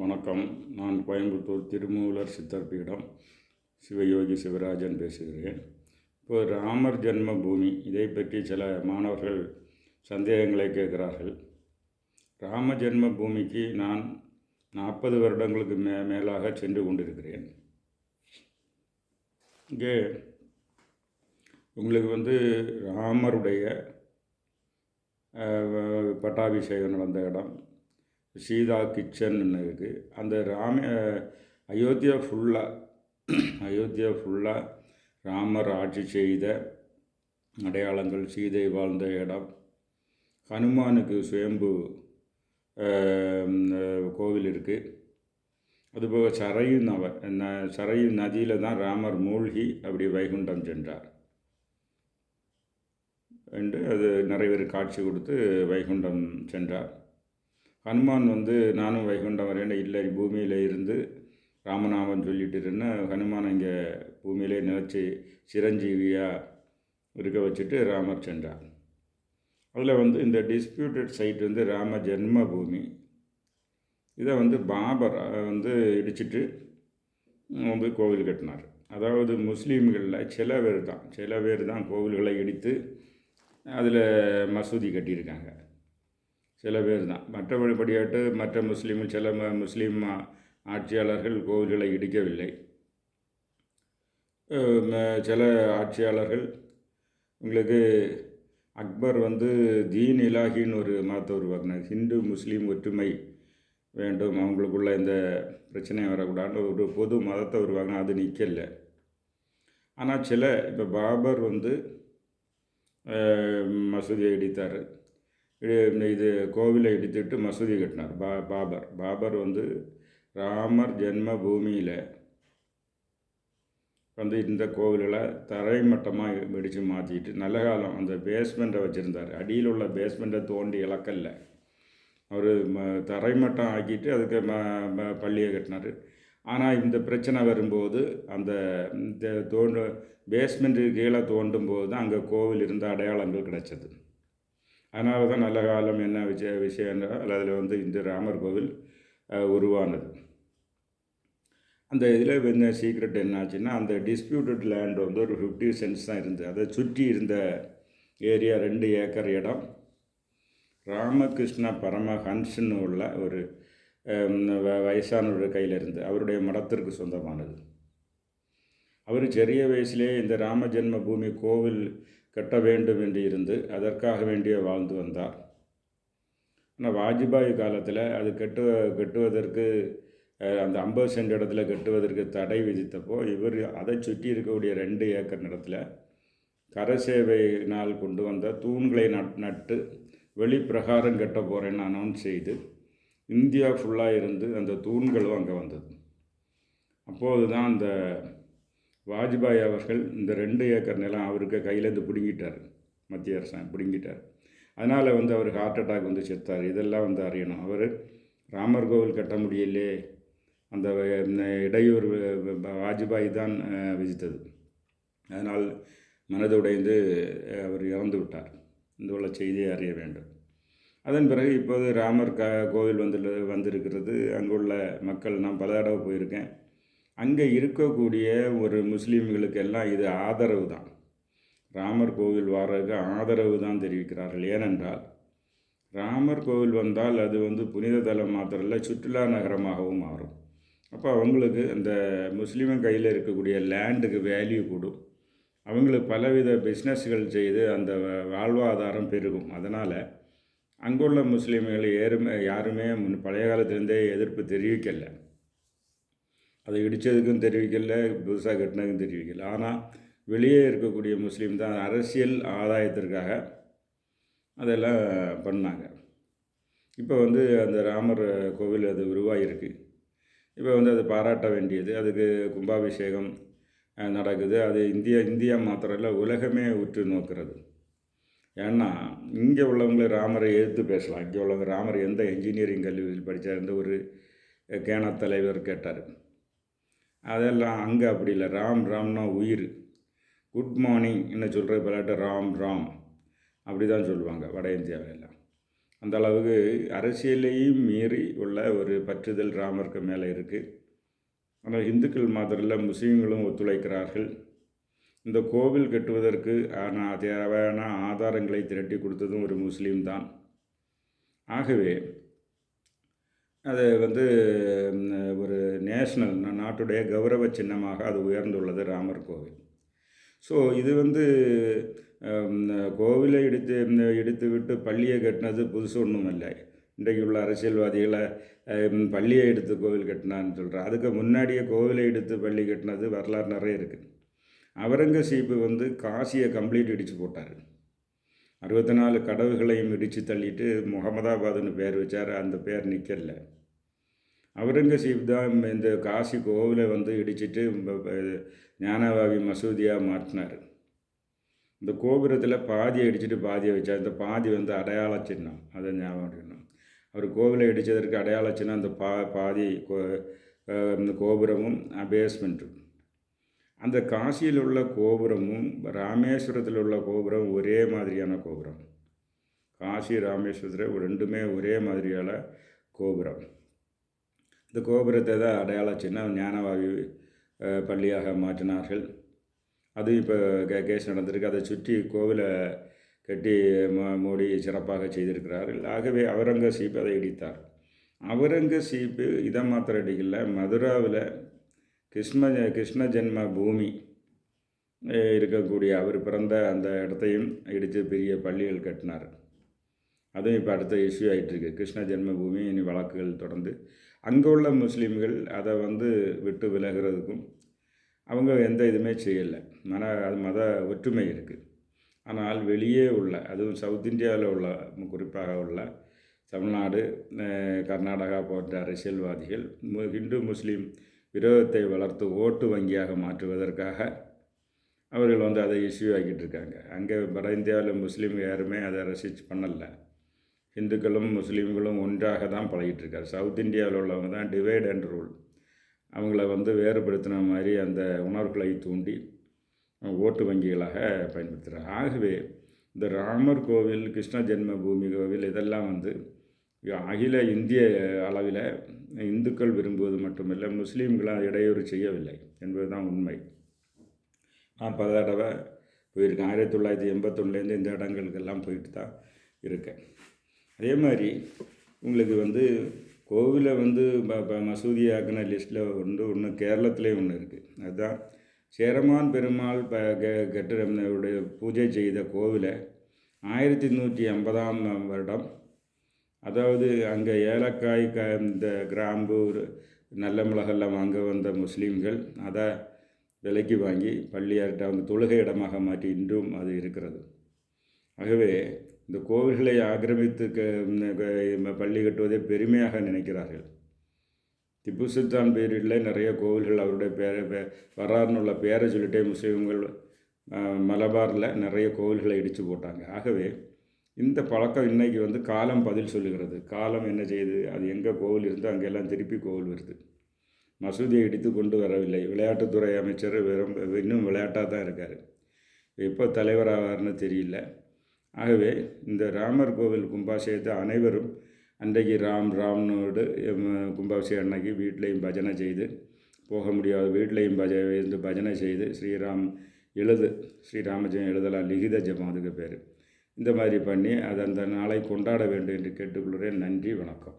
வணக்கம். நான் கோயம்புத்தூர் திருமூலர் சித்தர் பீடம் சிவயோகி சிவராஜன் பேசுகிறேன். இப்போ ராமர் ஜென்ம பூமி இதை பற்றி சில மாணவர்கள் சந்தேகங்களை கேட்கிறார்கள். ராம ஜென்ம பூமிக்கு நான் நாற்பது வருடங்களுக்கு மே மேலாக சென்று கொண்டிருக்கிறேன். இங்கே உங்களுக்கு வந்து ராமருடைய பட்டாபிஷேகம் நடந்த இடம். சீதா கிச்சன்னு இருக்குது அந்த ராம அயோத்தியா ஃபுல்லாக அயோத்தியா ஃபுல்லாக ராமர் ஆட்சி செய்த அடையாளங்கள் சீதை வாழ்ந்த இடம் ஹனுமானுக்கு சுயம்பு கோவில் இருக்குது அதுபோக சரையு நவ ந- சரையு நதியில் தான் ராமர் மூழ்கி அப்படி வைகுண்டம் சென்றார். என்று அது நிறைய பேர் காட்சி கொடுத்து வைகுண்டம் சென்றார். ஹனுமான் வந்து நானும் வைகுண்டம் வரேன் இல்லை பூமியில் இருந்து ராமநாமன் சொல்லிட்டு இருந்தேன். ஹனுமான் இங்கே பூமியிலே நிலச்சி சிரஞ்சீவியாக இருக்க வச்சுட்டு ராமர் சென்றார். அதில் வந்து இந்த டிஸ்பியூட்டட் சைட் வந்து ராம ஜென்ம பூமி இதை வந்து பாபர் வந்து இடிச்சிட்டு வந்து கோவில் கட்டினார். அதாவது முஸ்லீம்களில் சில பேர் தான் சில பேர் தான் கோவில்களை இடித்து அதில் மசூதி கட்டியிருக்காங்க. சில பேர் தான். மற்றபடியாட்டு மற்ற முஸ்லீம் சில ம- முஸ்லீம் ஆட்சியாளர்கள் கோவில்களை இடிக்கவில்லை. சில ஆட்சியாளர்கள் உங்களுக்கு அக்பர் வந்து தீன் இலாகின்னு ஒரு மதத்தை உருவாக்குனார். ஹிந்து முஸ்லீம் ஒற்றுமை வேண்டும் அவங்களுக்குள்ள இந்த பிரச்சனை வரக்கூடாதுன்னு ஒரு பொது மதத்தை உருவாக்கினா அது நிற்கல ஆனால் சில இப்போ பாபர் வந்து மசூதியை இடித்தார். இது கோவிலை இடித்துட்டு மசூதி கட்டினார். பா பாபர். பாபர் வந்து ராமர் ஜென்ம பூமியில் வந்து இந்த கோவில்களை தரைமட்டமாக வெடித்து மாற்றிட்டு நல்ல காலம் அந்த பேஸ்மெண்ட்டை வச்சுருந்தார். அடியில் உள்ள பேஸ்மெண்ட்டை தோண்டி இழக்கல்ல அவர் ம தரைமட்டம் ஆக்கிட்டு அதுக்கு ம பள்ளியை கட்டினார். ஆனால் இந்த பிரச்சனை வரும்போது அந்த தோண்டு பேஸ்மெண்ட்டு கீழே தோண்டும் போது தான் அங்கே கோவில் இருந்த அடையாளங்கள் கிடைச்சது. அதனால தான் நல்ல காலம் என்ன விஷய விஷயம் என்றால் அதில் வந்து இந்த ராமர் கோவில் உருவானது. அந்த இதில் என்ன சீக்ரெட் என்னாச்சுன்னா அந்த டிஸ்பியூட்டட் லேண்ட் வந்து ஒரு ஃபிஃப்டி சென்ட்ஸ் தான் இருந்தது. அதை சுற்றி இருந்த ஏரியா ரெண்டு ஏக்கர் இடம். ராமகிருஷ்ண பரமஹன்ஸ்னு உள்ள ஒரு வயசானவருடைய கையில் இருந்து அவருடைய மடத்திற்கு சொந்தமானது. அவர் சிறிய வயசுலேயே இந்த ராம ஜென்ம பூமி கோவில் கட்ட வேண்டும் என்று இருந்து அதற்காக வேண்டிய வாழ்ந்து வந்தார். ஆனால் வாஜ்பாய் காலத்தில் அது கெட்டு கெட்டுவதற்கு அந்த ஐம்பது சென்ட் இடத்துல கெட்டுவதற்கு தடை விதித்தப்போ இவர் அதை சுற்றி இருக்கக்கூடிய ரெண்டு ஏக்கர் நிலத்தில் கரசேவையினால் கொண்டு வந்த தூண்களை நட் நட்டு வெளிப்பிரகாரம் கட்ட போகிறேன்னு அனௌன்ஸ் செய்து இந்தியா ஃபுல்லாக இருந்து அந்த தூண்களும் அங்கே வந்தது. அப்போது தான் அந்த வாஜ்பாய் அவர்கள் இந்த ரெண்டு ஏக்கர் நிலம் அவருக்கு கையிலேருந்து பிடுங்கிட்டார். மத்திய அரசாங்கம் பிடுங்கிட்டார். அதனால் வந்து அவர் ஹார்ட் அட்டாக் வந்து செத்தார். இதெல்லாம் வந்து அறியணும். அவர் ராமர் கோவில் கட்ட முடியலே. அந்த இடையூர் இடையூறு வாஜ்பாய் தான் விஜித்தது விதித்தது. அதனால் மனது உடைந்து அவர் இறந்து விட்டார். இந்த உள்ள செய்தியை அறிய வேண்டும். அதன் பிறகு இப்போது ராமர் க கோவில் வந்து வந்திருக்கிறது. அங்குள்ள மக்கள் நான் பல தடவை போயிருக்கேன். அங்கே இருக்கக்கூடிய ஒரு முஸ்லீம்களுக்கு எல்லாம் இது ஆதரவு தான் ராமர் கோவில் வர்றதுக்கு ஆதரவு தான் தெரிவிக்கிறார்கள். ஏனென்றால் ராமர் கோவில் வந்தால் அது வந்து புனித தலம் மாத்திரம் சுற்றுலா நகரமாகவும் மாறும். அப்போ அவங்களுக்கு அந்த முஸ்லீம் கையில் இருக்கக்கூடிய லேண்டுக்கு வேல்யூ கூடும். அவங்களுக்கு பலவித பிஸ்னஸ்கள் செய்து அந்த வாழ்வாதாரம் பெருகும். அதனால் அங்குள்ள முஸ்லீம்கள் ஏறுமே யாருமே முன் பழைய காலத்துலேருந்தே எதிர்ப்பு தெரிவிக்கலை. அதை இடித்ததுக்கும் தெரிவிக்கல புதுசாக கட்டினதுக்கும் தெரிவிக்கல. ஆனால் வெளியே இருக்கக்கூடிய முஸ்லீம் தான் அரசியல் ஆதாயத்திற்காக அதெல்லாம் பண்ணாங்க. இப்போ வந்து அந்த ராமர் கோவில் அது உருவாகிருக்கு இப்போ வந்து அது பாராட்ட வேண்டியது. அதுக்கு கும்பாபிஷேகம் நடக்குது. அது இந்தியா இந்தியா மாத்திரம் இல்லை உலகமே உற்று நோக்கிறது. ஏன்னா இங்கே உள்ளவங்களை ராமரை எதிர்த்து பேசலாம். இங்கே உள்ளவங்க ராமர் எந்த இன்ஜினியரிங் கல்லூரியில் படித்தார் ஒரு கேன தலைவர் கேட்டார். அதெல்லாம் அங்கே அப்படி இல்லை. ராம் ராம்னா உயிர். குட் மார்னிங் என்ன சொல்கிற விளையாட்டு? ராம் ராம். அப்படி தான் சொல்லுவாங்க வட இந்தியாவிலெல்லாம் அந்த அளவுக்கு அரசியலையும் மீறி உள்ள ஒரு பற்றுதல் ராமருக்கு மேலே இருக்குது ஆனால் இந்துக்கள் மாத்திரம் முஸ்லீம்களும் ஒத்துழைக்கிறார்கள். இந்த கோவில் கட்டுவதற்கு ஆனால் தேவையான ஆதாரங்களை திரட்டி கொடுத்ததும் ஒரு முஸ்லீம் தான் ஆகவே அது வந்து ஒரு நேஷ்னல் நாட்டுடைய கௌரவ சின்னமாக அது உயர்ந்துள்ளது ராமர் கோவில். ஸோ இது வந்து கோவிலை இடித்து இடித்து விட்டு பள்ளியை கட்டினது புதுசு ஒன்றும் இல்லை இன்றைக்கு உள்ள அரசியல்வாதிகளை பள்ளியை எடுத்து கோவில் கட்டினான்னு சொல்கிறேன் அதுக்கு முன்னாடியே கோவிலை எடுத்து பள்ளி கட்டினது வரலாறு நிறைய இருக்குது அவரங்கசீப்பு வந்து காசியை கம்ப்ளீட் இடித்து போட்டார். அறுபத்தி நாலு கடவுகளையும் இடித்து தள்ளிட்டு முகமதாபாத்னு பேர் வச்சார் அந்த பேர் நிற்கல அவுரங்கசீப் தான் இந்த காசி கோவிலை வந்து இடிச்சிட்டு ஞானவாவி மசூதியாக மாற்றினார். இந்த கோபுரத்தில் பாதியை அடிச்சுட்டு பாதியை வச்சார். இந்த பாதி வந்து அடையாள சின்னம். அதை ஞாபகம் அவர் கோவிலை இடித்ததற்கு அடையாள சின்னம் அந்த பா பாதி கோ இந்த கோபுரமும் பேஸ்மெண்ட்டும் அந்த காசியில் உள்ள கோபுரமும் ராமேஸ்வரத்தில் உள்ள கோபுரம் ஒரே மாதிரியான கோபுரம். காசி ராமேஸ்வரத்தில் ரெண்டுமே ஒரே மாதிரியான கோபுரம். இந்த கோபுரத்தை தான் அடையாள சின்ன ஞானவாயு பள்ளியாக மாற்றினார்கள். அது இப்போ கே கேஸ் நடந்திருக்கு. அதை சுற்றி கோவிலை கட்டி மூடி சிறப்பாக செய்திருக்கிறார்கள். ஆகவே அவுரங்கசீப் அதை இடித்தார். அவுரங்கசீப்பு இதை மாத்திரம் அடிக்கல மதுராவில் கிருஷ்ண கிருஷ்ண ஜென்ம பூமி இருக்கக்கூடிய அவர் பிறந்த அந்த இடத்தையும் இடித்து பெரிய பள்ளிகள் கட்டினார். அதுவும் இப்போ அடுத்த இஷ்யூ ஆகிட்டுருக்கு கிருஷ்ண ஜென்மபூமி இனி வழக்குகள் தொடர்ந்து அங்கே உள்ள முஸ்லீம்கள் அதை வந்து விட்டு விலகிறதுக்கும் அவங்க எந்த இதுவுமே செய்யலை. மன அது மத ஒற்றுமை இருக்குது ஆனால் வெளியே உள்ள அதுவும் சவுத் இந்தியாவில் உள்ள குறிப்பாக உள்ள தமிழ்நாடு கர்நாடகா போன்ற அரசியல்வாதிகள் ஹிந்து முஸ்லீம் விரோதத்தை வளர்த்து ஓட்டு வங்கியாக மாற்றுவதற்காக அவர்கள் வந்து அதை இஷ்யூ ஆக்கிட்டு இருக்காங்க அங்கே வட இந்தியாவில் முஸ்லீம் யாருமே அதை ரசிச்சு பண்ணலை. இந்துக்களும் முஸ்லீம்களும் ஒன்றாக தான் பழகிட்டுருக்காரு. சவுத் இந்தியாவில் உள்ளவங்க தான் டிவைட் அண்ட் ரூல் அவங்கள வந்து வேறுபடுத்தின மாதிரி அந்த உணர்வுகளை தூண்டி ஓட்டு வங்கிகளாக பயன்படுத்துகிறார் ஆகவே இந்த ராமர் கோவில் கிருஷ்ண ஜென்ம பூமி கோவில் இதெல்லாம் வந்து அகில இந்திய அளவில் இந்துக்கள் விரும்புவது மட்டுமில்லை முஸ்லீம்களாக இடையூறு செய்யவில்லை என்பது தான் உண்மை. நான் பல தடவை போயிருக்கேன். ஆயிரத்தி தொள்ளாயிரத்தி எண்பத்தொன்னுலேருந்து இந்த இடங்களுக்கெல்லாம் போயிட்டு தான் இருக்கேன். அதே மாதிரி உங்களுக்கு வந்து கோவிலை வந்து மசூதியாக்கின லிஸ்ட்டில் வந்து ஒன்று கேரளத்துலேயும் ஒன்று இருக்குது அதுதான் சேரமான் பெருமாள் ப கெட்டிடமுடைய பூஜை செய்த கோவிலை ஆயிரத்தி நூற்றி ஐம்பதாம் வருடம். அதாவது அங்கே ஏலக்காய் க இந்த கிராம்பு நல்ல மிளகெல்லாம் வாங்க வந்த முஸ்லீம்கள் அதை விலைக்கு வாங்கி பள்ளியார்கிட்ட அவங்க தொழுகை இடமாக மாற்றி இன்றும் அது இருக்கிறது. ஆகவே இந்த கோவில்களை ஆக்கிரமித்து பள்ளி கட்டுவதை பெருமையாக நினைக்கிறார்கள். திப்பு சுல்தான் பேரில் நிறைய கோவில்கள் அவருடைய பேரை வராருன்னு உள்ள பேரை சொல்லிட்டே முஸ்லீம்கள் மலபாரில் நிறைய கோவில்களை இடித்து போட்டாங்க. ஆகவே இந்த பழக்கம் இன்றைக்கி வந்து காலம் பதில் சொல்லுகிறது. காலம் என்ன செய்யுது அது எங்கே கோவில் இருந்தோ அங்கெல்லாம் திருப்பி கோவில் வருது. மசூதியை இடித்து கொண்டு வரவில்லை. விளையாட்டுத்துறை அமைச்சர் வெறும் இன்னும் விளையாட்டாக தான் இருக்கார். எப்போ தலைவராவார்னு தெரியல. ஆகவே இந்த ராமர் கோவில் கும்பாபிஷேகத்தை அனைவரும் அன்றைக்கு ராம் ராம்னோடு கும்பாபிஷேகம் அன்னைக்கு வீட்லேயும் பஜனை செய்து போக முடியாத வீட்லேயும் பஜ இருந்து பஜனை செய்து ஸ்ரீராம் எழுது ஸ்ரீராமஜெயம் எழுதலாம் லிகித ஜபம் அதுக்கு பேர். இந்த மாதிரி பண்ணி அதை அந்த நாளை கொண்டாட வேண்டும் என்று கேட்டுக்கொள்கிறேன். நன்றி வணக்கம்.